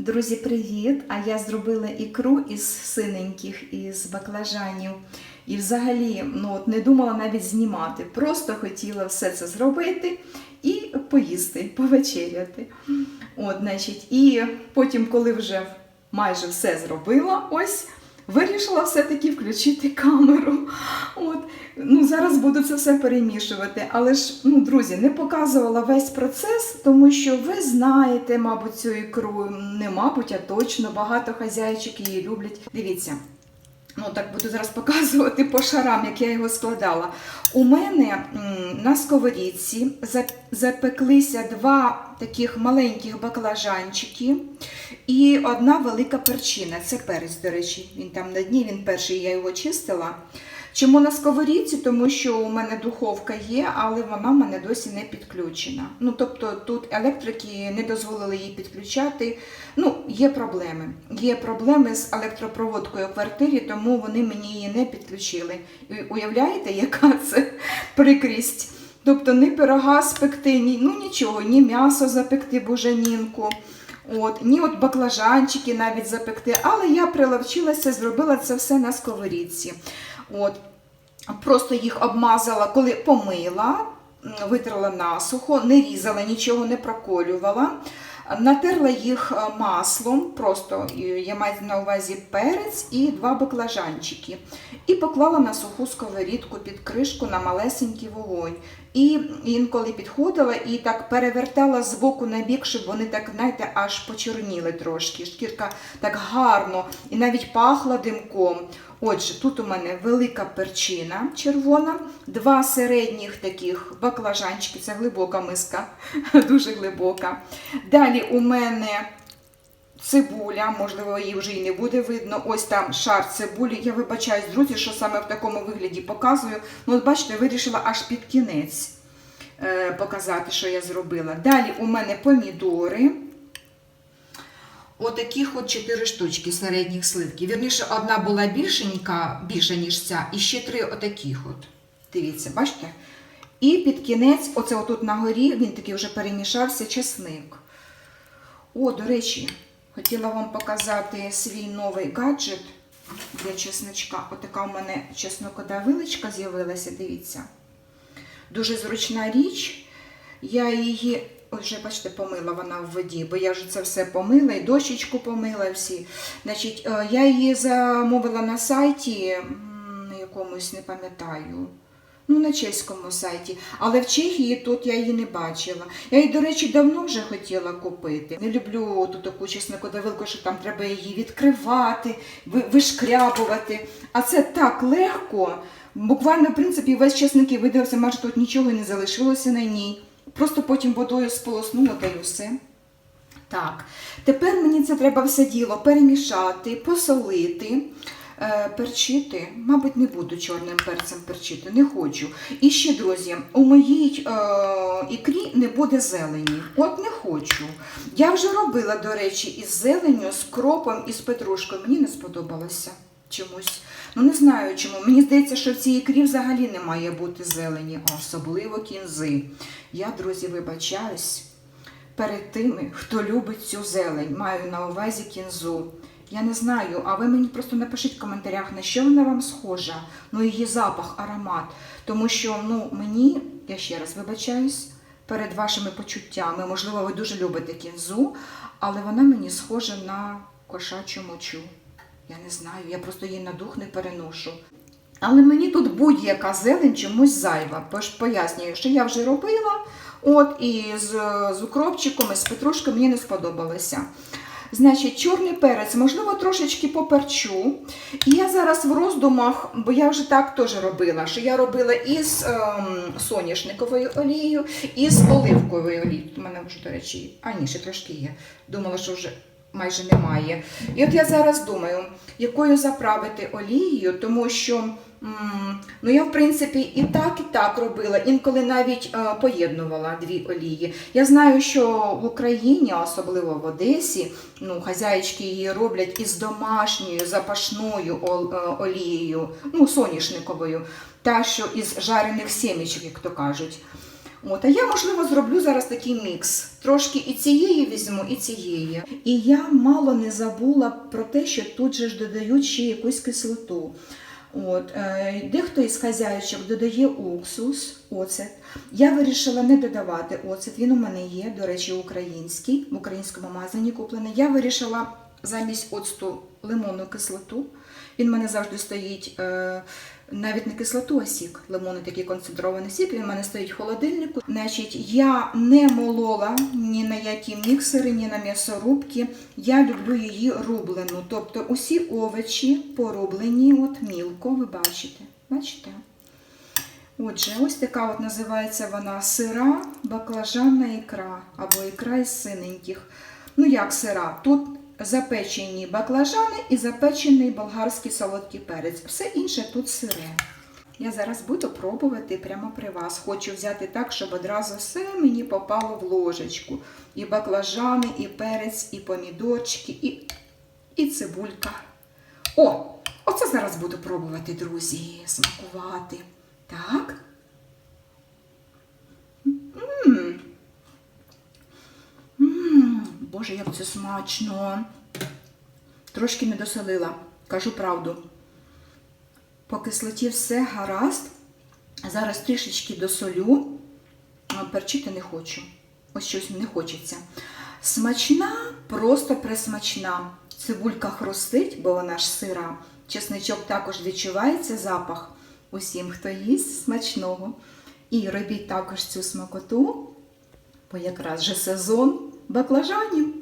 Друзі, привіт! А я зробила ікру із синеньких, із баклажанів. І взагалі ну, от не думала навіть знімати. Просто хотіла все це зробити і поїсти, повечеряти. От, значить, і потім, коли вже майже все зробила, ось вирішила все-таки включити камеру. От, ну, зараз буду це все перемішувати. Але ж, ну, друзі, не показувала весь процес, тому що ви знаєте, мабуть, цю ікру. Не мабуть, а точно багато хазяйчик її люблять. Дивіться. Ну, так буду зараз показувати по шарам, як я його складала. У мене на сковорідці запеклися два таких маленьких баклажанчики і одна велика перчина. Це перець, до речі. Він там на дні, він перший, я його чистила. Чому на сковорідці? Тому що у мене духовка є, але вона в мене досі не підключена. Ну, тобто тут електрики не дозволили її підключати. Ну, є проблеми. Є проблеми з електропроводкою в квартирі, тому вони мені її не підключили. І уявляєте, яка це прикрість? Тобто ні пирога спекти, ні, ну нічого, ні м'ясо запекти буженінку. От, ні от баклажанчики навіть запекти, але я приловчилася, зробила це все на сковорідці. От, просто їх обмазала, коли помила, витерла насухо, не різала, нічого не проколювала. Натерла їх е, маслом, просто е, я маю на увазі перець і два баклажанчики. І поклала на суху сковорідку під кришку на малесенький вогонь. І інколи підходила і так перевертала з боку на бік, щоб вони так, знаєте, аж почорніли трошки. Шкірка так гарно і навіть пахла димком. Отже, тут у мене велика перчина червона, два середніх таких баклажанчики, це глибока миска, дуже глибока. Далі у мене цибуля, можливо, її вже і не буде видно. Ось там шар цибулі. Я вибачаюсь, друзі, що саме в такому вигляді показую. Ну, от бачите, вирішила аж під кінець е, показати, що я зробила. Далі у мене помідори. Отаких от чотири штучки середніх сливків. Вірніше, одна була більшенька, більша, ніж ця, і ще три отаких от. Дивіться, бачите? І під кінець, оце отут на горі, він такий вже перемішався, чесник. О, до речі, хотіла вам показати свій новий гаджет для чесничка. Отака у мене чеснокодавилочка з'явилася, дивіться. Дуже зручна річ. Я її, ось вже, бачите, помила вона в воді, бо я вже це все помила, і дощечку помила всі. Значить, е, я її замовила на сайті, якомусь не пам'ятаю. Ну, на чеському сайті, але в Чехії тут я її не бачила. Я її, до речі, давно вже хотіла купити. Не люблю ту таку чеснокодавилку, що там треба її відкривати, вишкрябувати. А це так легко. Буквально, в принципі, весь чесник видався, майже тут нічого не залишилося на ній. Просто потім водою сполоснула та й усе. Так, тепер мені це треба все діло перемішати, посолити, перчити. Мабуть, не буду чорним перцем перчити, не хочу. І ще, друзі, у моїй е, ікрі не буде зелені. От не хочу. Я вже робила, до речі, із зеленю, з кропом і з петрушкою. Мені не сподобалося чомусь. Ну не знаю чому. Мені здається, що в цій ікрі взагалі не має бути зелені, особливо кінзи. Я, друзі, вибачаюсь перед тими, хто любить цю зелень, маю на увазі кінзу. Я не знаю, а ви мені просто напишіть в коментарях, на що вона вам схожа, ну її запах, аромат. Тому що ну, мені, я ще раз вибачаюсь, перед вашими почуттями, можливо, ви дуже любите кінзу, але вона мені схожа на кошачу мочу. Я не знаю, я просто її на дух не переношу. Але мені тут будь-яка зелень чомусь зайва. Пояснюю, що я вже робила, от і з, з укропчиком, і з петрушкою мені не сподобалося. Значить, чорний перець, можливо, трошечки поперчу. І я зараз в роздумах, бо я вже так теж робила, що я робила із ем, соняшниковою олією, і з оливковою олією. У мене вже, до речі, а ні, ще трошки є. Думала, що вже майже немає. І от я зараз думаю, якою заправити олією, тому що ну, я, в принципі, і так, і так робила, інколи навіть е, поєднувала дві олії. Я знаю, що в Україні, особливо в Одесі, ну, хазяїчки її роблять із домашньою запашною е, олією, ну, соняшниковою, та що із жарених сімечок, як то кажуть. От, а я, можливо, зроблю зараз такий мікс. Трошки і цієї візьму, і цієї. І я мало не забула про те, що тут же ж додають ще якусь кислоту. От, е, дехто із хазяючок додає уксус, оцет. Я вирішила не додавати оцет. Він у мене є, до речі, український, в українському магазині куплений. Я вирішила замість оцту лимонну кислоту. Він в мене завжди стоїть е, навіть не кислоту, а сік. Лимонний такий концентрований сік. Він в мене стоїть в холодильнику. Значить, я не молола ні на які міксери, ні на м'ясорубки. Я люблю її рублену. Тобто усі овочі порублені от мілко, ви бачите. Бачите? Отже, ось така от називається вона сира баклажанна ікра або ікра із синеньких. Ну як сира? Тут запечені баклажани і запечений болгарський солодкий перець. Все інше тут сире. Я зараз буду пробувати прямо при вас. Хочу взяти так, щоб одразу все мені попало в ложечку. І баклажани, і перець, і помідорчики, і, і цибулька. О! Оце зараз буду пробувати, друзі, смакувати. Так. М. М, Боже, як це смачно. Трошки не досолила, кажу правду. По кислоті все гаразд. Зараз трішечки досолю. Перчити не хочу. Ось щось не хочеться. Смачна, просто присмачна. Цибулька хрустить, бо вона ж сира. Чесничок також відчувається запах. Усім, хто їсть смачного. І робіть також цю смакоту, бо якраз же сезон баклажанів.